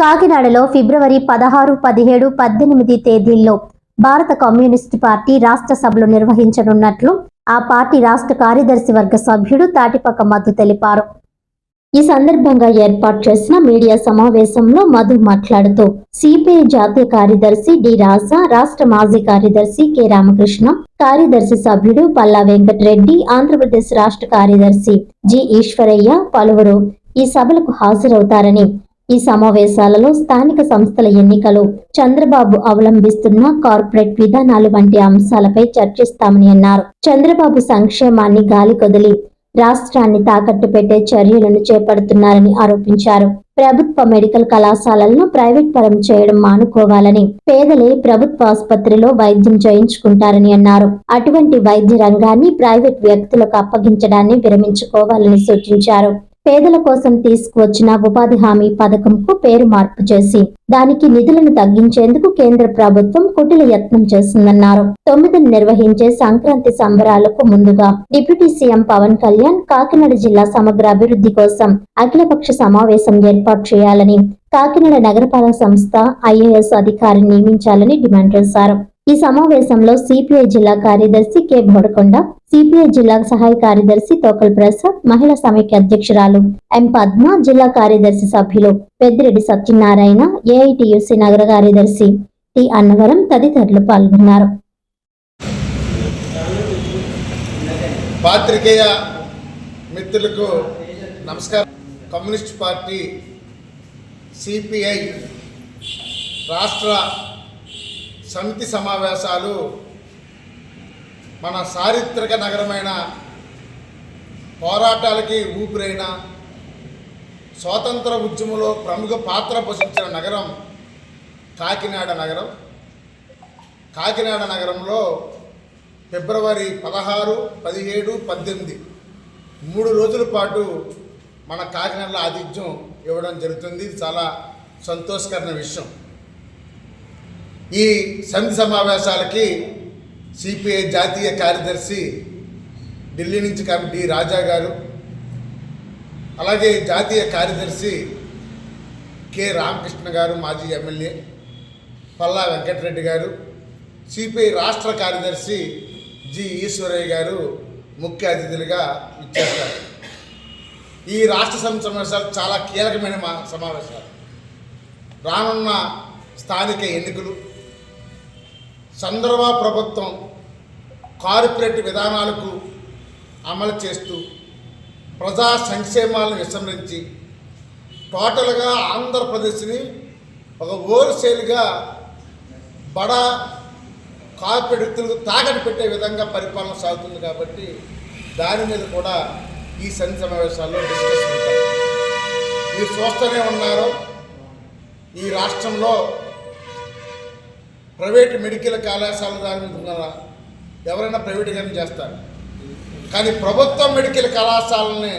కాకినాడలో ఫిబ్రవరి పదహారు పదిహేడు పద్దెనిమిది తేదీల్లో భారత కమ్యూనిస్టు పార్టీ రాష్ట్ర సభలు నిర్వహించనున్నట్లు ఆ పార్టీ రాష్ట్ర కార్యదర్శి వర్గ సభ్యుడు తాటిపక్క మధు తెలిపారు. ఈ సందర్భంగా ఏర్పాటు చేసిన మీడియా సమావేశంలో మధు మాట్లాడుతూ సిపిఐ జాతీయ కార్యదర్శి డి రాజా రాష్ట్ర మాజీ కార్యదర్శి కె రామకృష్ణ కార్యదర్శి సభ్యుడు పల్లా వెంకటరెడ్డి ఆంధ్రప్రదేశ్ రాష్ట్ర కార్యదర్శి జి ఈశ్వరయ్య పలువురు ఈ సభలకు హాజరవుతారని ఈ సమావేశాలలో స్థానిక సంస్థల ఎన్నికలు చంద్రబాబు అవలంబిస్తున్న కార్పొరేట్ విధానాలు వంటి అంశాలపై చర్చిస్తామని అన్నారు. చంద్రబాబు సంక్షేమాన్ని గాలి కొదిలి రాష్ట్రాన్ని తాకట్టు పెట్టే చర్యలను చేపడుతున్నారని ఆరోపించారు. ప్రభుత్వ మెడికల్ కళాశాలలను ప్రైవేట్ పరం చేయడం మానుకోవాలని పేదలే ప్రభుత్వ ఆసుపత్రిలో వైద్యం చేయించుకుంటారని అన్నారు. అటువంటి వైద్య రంగాన్ని ప్రైవేట్ వ్యక్తులకు అప్పగించడాన్ని విరమించుకోవాలని సూచించారు. పేదల కోసం తీసుకువచ్చిన ఉపాధి హామీ పథకంకు పేరు మార్పు చేసి దానికి నిధులను తగ్గించేందుకు కేంద్ర ప్రభుత్వం కుటిల యత్నం చేసిందన్నారు తొమ్మిదిని నిర్వహించే సంక్రాంతి సంబరాలకు ముందుగా డిప్యూటీ సీఎం పవన్ కళ్యాణ్ కాకినాడ జిల్లా సమగ్ర అభివృద్ధి కోసం అఖిలపక్ష సమావేశం ఏర్పాటు చేయాలని కాకినాడ నగరపాలక సంస్థ ఐఏఎస్ అధికారిని నియమించాలని డిమాండ్ చేశారు. ఈ సమావేశంలో సిపిఐ జిల్లా కార్యదర్శి కె. బోడకొండ సిపిఐ జిల్లా సహాయ కార్యదర్శి తోకల్ ప్రసాద్ మహిళా సమైక్య అధ్యక్షురాలు ఎం. పద్మ జిల్లా కార్యదర్శి సభ్యులు పెద్దిరెడ్డి సత్యనారాయణ ఏఐటియుసి నగర కార్యదర్శి టి. అన్నవరం తదితరులు పాల్గొన్నారు. పాత్రికేయ మిత్రులకు నమస్కారం. కమ్యూనిస్ట్ పార్టీ సిపిఐ రాష్ట్ర సమితి సమావేశాలు మన చారిత్రక నగరమైన పోరాటాలకి ఊపిరైన స్వాతంత్ర ఉద్యమంలో ప్రముఖ పాత్ర పోషించిన నగరం కాకినాడ నగరం. కాకినాడ నగరంలో ఫిబ్రవరి పదహారు పదిహేడు పద్దెనిమిది మూడు రోజుల పాటు మన కాకినాడలో ఆతిథ్యం ఇవ్వడం జరుగుతుంది. ఇది చాలా సంతోషకరమైన విషయం. ఈ సంధి సమావేశాలకి సిపిఐ జాతీయ కార్యదర్శి ఢిల్లీ నుంచి కమిటీ రాజా గారు అలాగే జాతీయ కార్యదర్శి కె రామకృష్ణ గారు మాజీ ఎమ్మెల్యే పల్లా వెంకటరెడ్డి గారు సిపిఐ రాష్ట్ర కార్యదర్శి జి ఈశ్వరయ్య గారు ముఖ్య అతిథులుగా ఇచ్చేస్తారు ఈ రాష్ట్ర సమితి సమావేశాలు చాలా కీలకమైన మా సమావేశాలు. రానున్న స్థానిక ఎన్నికలు చంద్రబాబు ప్రభుత్వం కార్పొరేట్ విధానాలకు అమలు చేస్తూ ప్రజా సంక్షేమాలను విస్మరించి టోటల్గా ఆంధ్రప్రదేశ్ని ఒక హోల్సేల్గా బడా కార్పొరేట్ వ్యక్తులకు తాకట్టు పెట్టే విధంగా పరిపాలన సాగుతుంది కాబట్టి దాని మీద కూడా ఈ సన్ని సమావేశాల్లో డిస్కస్ ఉంటారు. మీరు చూస్తూనే ఉన్నారు ఈ రాష్ట్రంలో ప్రైవేట్ మెడికల్ కళాశాల దాని మీద ఉన్నారా ఎవరైనా ప్రైవేటీకరణ చేస్తారు. కానీ ప్రభుత్వ మెడికల్ కళాశాలని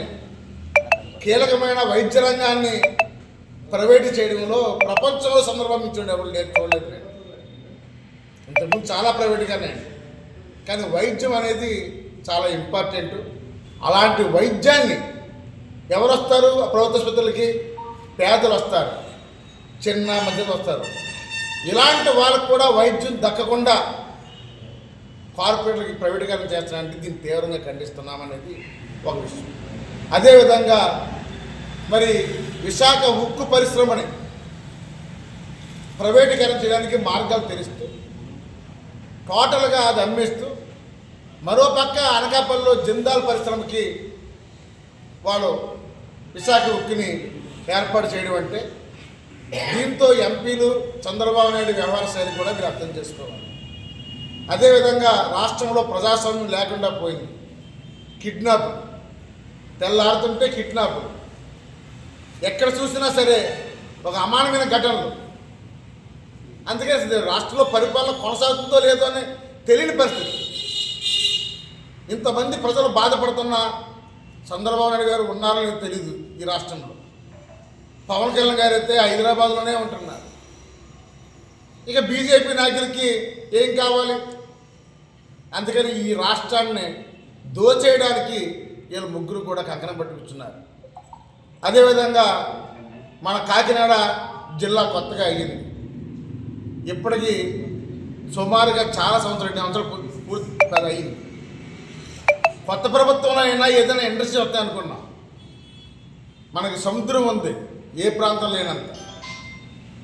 కీలకమైన వైద్య రంగాన్ని ప్రైవేటు చేయడంలో ప్రపంచంలో సందర్భం ఇచ్చాడు ఎవరు లేరు చూడలేదు నేను ఇంతకుముందు చాలా ప్రైవేట్గానే కానీ వైద్యం అనేది చాలా ఇంపార్టెంట్. అలాంటి వైద్యాన్ని ఎవరు వస్తారు? ప్రభుత్వ ఆసుపత్రులకి పేదలు వస్తారు. చిన్న మధ్యలో వస్తారు. ఇలాంటి వాళ్ళకు కూడా వైద్యం దక్కకుండా కార్పొరేట్లకి ప్రైవేటీకరణ చేస్తానంటే దీన్ని తీవ్రంగా ఖండిస్తున్నామనేది ఒక విషయం. అదేవిధంగా మరి విశాఖ ఉక్కు పరిశ్రమని ప్రైవేటీకరణ చేయడానికి మార్గాలు తెరుస్తూ టోటల్గా అది అమ్మేస్తూ మరోపక్క అనకాపల్లిలో జిందాల్ పరిశ్రమకి వాళ్ళు విశాఖ ఉక్కుని ఏర్పాటు చేయడం అంటే దీంతో ఎంపీలు చంద్రబాబు నాయుడు వ్యవహార శైలి కూడా మీరు అర్థం చేసుకోవాలి. అదేవిధంగా రాష్ట్రంలో ప్రజాస్వామ్యం లేకుండా పోయింది. కిడ్నాప్. తెల్లారుతుంటే కిడ్నాప్. ఎక్కడ చూసినా సరే ఒక అమానమైన ఘటనలు. అందుకే రాష్ట్రంలో పరిపాలన కొనసాగుతుందో లేదో అని తెలియని పరిస్థితి. ఇంతమంది ప్రజలు బాధపడుతున్న చంద్రబాబు నాయుడు గారు ఉన్నారని తెలియదు ఈ రాష్ట్రంలో. పవన్ కళ్యాణ్ గారు అయితే హైదరాబాద్లోనే ఉంటున్నారు. ఇక బీజేపీ నాయకులకి ఏం కావాలి? అందుకని ఈ రాష్ట్రాన్ని దోచేయడానికి వీళ్ళు ముగ్గురు కూడా కంకణం పట్టి అదేవిధంగా మన కాకినాడ జిల్లా కొత్తగా అయ్యింది. ఇప్పటికీ సుమారుగా చాలా సంవత్సరాలు రెండు సంవత్సరాలు పూర్తి అయ్యింది. కొత్త ప్రభుత్వంలో అయినా ఏదైనా ఇండస్ట్రీ వస్తాయనుకున్నాం. మనకి సముద్రం ఉంది. ఏ ప్రాంతం లేనంత.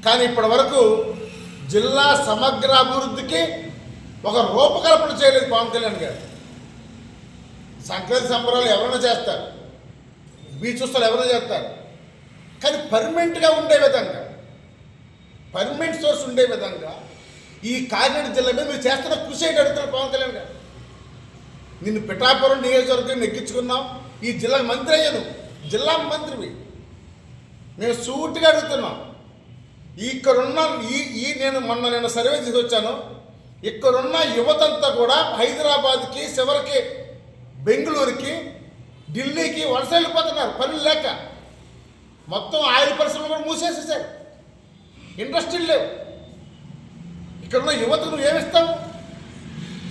కానీ ఇప్పటి వరకు జిల్లా సమగ్ర అభివృద్ధికి ఒక రూపకల్పన చేయలేదు పవన్ కళ్యాణ్ గారు. సంక్రాంతి సంబరాలు ఎవరైనా చేస్తారు. బీచ్ ఉత్సవాలు ఎవరైనా చేస్తారు. కానీ పర్మనెంట్గా ఉండే విధంగా పర్మనెంట్ సోర్స్ ఉండే విధంగా ఈ కాకినాడ జిల్లా మీద మీరు చేస్తున్న కృషి ఏంటి అడుగుతున్నారు పవన్ కళ్యాణ్ గారు? నిన్ను పిఠాపురం నియోజకవర్గం ఎక్కించుకున్నాం. ఈ జిల్లా మంత్రి అయ్యాను. జిల్లా మంత్రివి. మేము సూటిగా అడుగుతున్నాం. ఇక్కడున్న ఈ ఈ నేను మొన్న నేను సర్వే చేసి వచ్చాను. ఇక్కడున్న యువతంతా కూడా హైదరాబాద్కి చివరికి బెంగళూరుకి ఢిల్లీకి వలస వెళ్ళిపోతున్నారు. పనులు లేక. మొత్తం ఆయిల్ పరిశ్రమలు కూడా మూసేసేసారు. ఇండస్ట్రీలు లేవు. ఇక్కడున్న యువతకు నువ్వు ఏమిస్తావు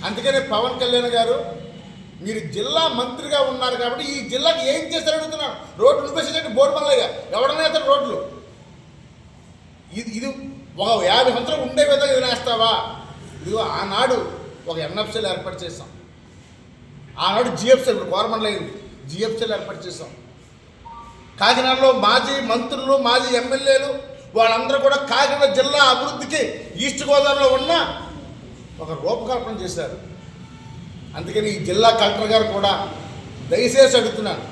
అందుకనే పవన్ కళ్యాణ్ గారు మీరు జిల్లా మంత్రిగా ఉన్నారు కాబట్టి ఈ జిల్లాకి ఏం చేస్తారు అడుగుతున్నాను రోడ్లు నువ్వేసేటట్టు బోర్డు మల్లయ్య ఎవడన్నా వేస్తాడు రోడ్లు? ఇది ఇది ఒక యాభై సంవత్సరాలు ఉండే విధంగా ఇది నేస్తావా? ఇదిగో ఆనాడు ఒక ఎన్ఎఫ్సీలు ఏర్పాటు చేస్తాం ఆనాడు జిఎఫ్సీ ఇప్పుడు గవర్నమెంట్లో అయింది. జిఎఫ్సీలు ఏర్పాటు చేస్తాం కాకినాడలో మాజీ మంత్రులు మాజీ ఎమ్మెల్యేలు వాళ్ళందరూ కూడా కాకినాడ జిల్లా అభివృద్ధికి ఈస్ట్ గోదావరిలో ఉన్న ఒక రూపకల్పన చేశారు. అందుకని ఈ జిల్లా కలెక్టర్ గారు కూడా దయచేసి అడుగుతున్నాను.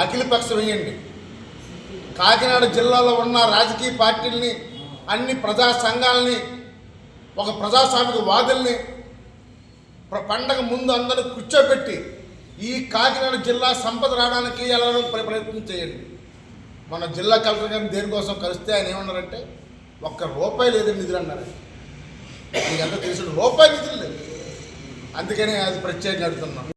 అఖిలపక్షం వేయండి. కాకినాడ జిల్లాలో ఉన్న రాజకీయ పార్టీలని అన్ని ప్రజా సంఘాలని ఒక ప్రజాస్వామిక వాదుల్ని పండగ ముందు అందరూ కూర్చోబెట్టి ఈ కాకినాడ జిల్లా సంపద రావడానికి ఎలా ప్రయత్నం చేయండి. మన జిల్లా కలెక్టర్ గారిని దేనికోసం కలిస్తే ఆయన ఏమన్నారంటే ఒక్క రూపాయి లేదని నిధులు అన్నారు మీకు ఎంత తెలుసు? రూపాయి నిధులు లేదు అందుకనే అది ప్రత్యేకంగా అడుగుతున్నాం